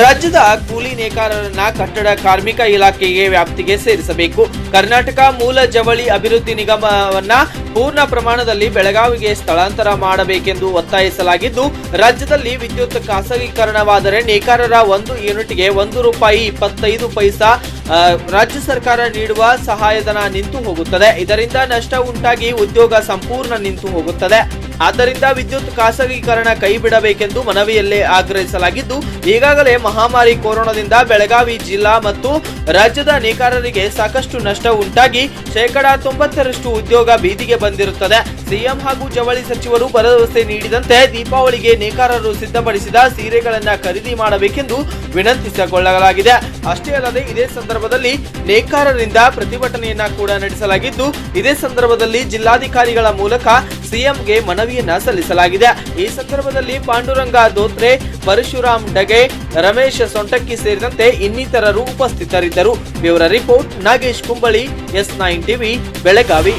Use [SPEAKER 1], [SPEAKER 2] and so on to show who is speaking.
[SPEAKER 1] ರಾಜ್ಯದ ಕೂಲಿ ನೇಕಾರರನ್ನ ಕಟ್ಟಡ ಕಾರ್ಮಿಕ ಇಲಾಖೆಗೆ ವ್ಯಾಪ್ತಿಗೆ ಸೇರಿಸಬೇಕು. ಕರ್ನಾಟಕ ಮೂಲ ಜವಳಿ ಅಭಿವೃದ್ಧಿ ನಿಗಮವನ್ನ ಪೂರ್ಣ ಪ್ರಮಾಣದಲ್ಲಿ ಬೆಳಗಾವಿಗೆ ಸ್ಥಳಾಂತರ ಮಾಡಬೇಕೆಂದು ಒತ್ತಾಯಿಸಲಾಗಿದ್ದು, ರಾಜ್ಯದಲ್ಲಿ ವಿದ್ಯುತ್ ಖಾಸಗೀಕರಣವಾದರೆ ನೇಕಾರರ ಒಂದು ಯೂನಿಟ್ಗೆ ಒಂದು ರೂಪಾಯಿ ಇಪ್ಪತ್ತೈದು ಪೈಸಾ ರಾಜ್ಯ ಸರ್ಕಾರ ನೀಡುವ ಸಹಾಯಧನ ನಿಂತು ಹೋಗುತ್ತದೆ. ಇದರಿಂದ ನಷ್ಟ ಉಂಟಾಗಿ ಉದ್ಯೋಗ ಸಂಪೂರ್ಣ ನಿಂತು ಹೋಗುತ್ತದೆ. ಆದ್ದರಿಂದ ವಿದ್ಯುತ್ ಖಾಸಗೀಕರಣ ಕೈಬಿಡಬೇಕೆಂದು ಮನವಿಯಲ್ಲೇ ಆಗ್ರಹಿಸಲಾಗಿದ್ದು, ಈಗಾಗಲೇ ಮಹಾಮಾರಿ ಕೊರೋನಾದಿಂದ ಬೆಳಗಾವಿ ಜಿಲ್ಲಾ ಮತ್ತು ರಾಜ್ಯದ ನೇಕಾರರಿಗೆ ಸಾಕಷ್ಟು ನಷ್ಟ ಉಂಟಾಗಿ ಶೇಕಡಾ ತೊಂಬತ್ತರಷ್ಟು ಉದ್ಯೋಗ ಬೀದಿಗೆ ಬಂದಿರುತ್ತದೆ. ಸಿಎಂ ಹಾಗೂ ಜವಳಿ ಸಚಿವರು ಭರವಸೆ ನೀಡಿದಂತೆ ದೀಪಾವಳಿಗೆ ನೇಕಾರರು ಸಿದ್ಧಪಡಿಸಿದ ಸೀರೆಗಳನ್ನ ಖರೀದಿ ಮಾಡಬೇಕೆಂದು ವಿನಂತಿಸಿಕೊಳ್ಳಲಾಗಿದೆ. ಅಷ್ಟೇ ಅಲ್ಲದೆ ಇದೇ ಸಂದರ್ಭದಲ್ಲಿ ನೇಕಾರರಿಂದ ಪ್ರತಿಭಟನೆಯನ್ನ ಕೂಡ ನಡೆಸಲಾಗಿದ್ದು, ಇದೇ ಸಂದರ್ಭದಲ್ಲಿ ಜಿಲ್ಲಾಧಿಕಾರಿಗಳ ಮೂಲಕ ಸಿಎಂಗೆ ಮನವಿಯನ್ನ ಸಲ್ಲಿಸಲಾಗಿದೆ. ಈ ಸಂದರ್ಭದಲ್ಲಿ ಪಾಂಡುರಂಗ ದೋತ್ರೆ, ಪರಶುರಾಮ್ ಡಗೆ, ರಮೇಶ್ ಸೊಂಟಕ್ಕಿ ಸೇರಿದಂತೆ ಇನ್ನಿತರರು ಉಪಸ್ಥಿತರಿದ್ದರು. ವಿವರ report Nagesh Kumbali, S nine TV, Belagavi.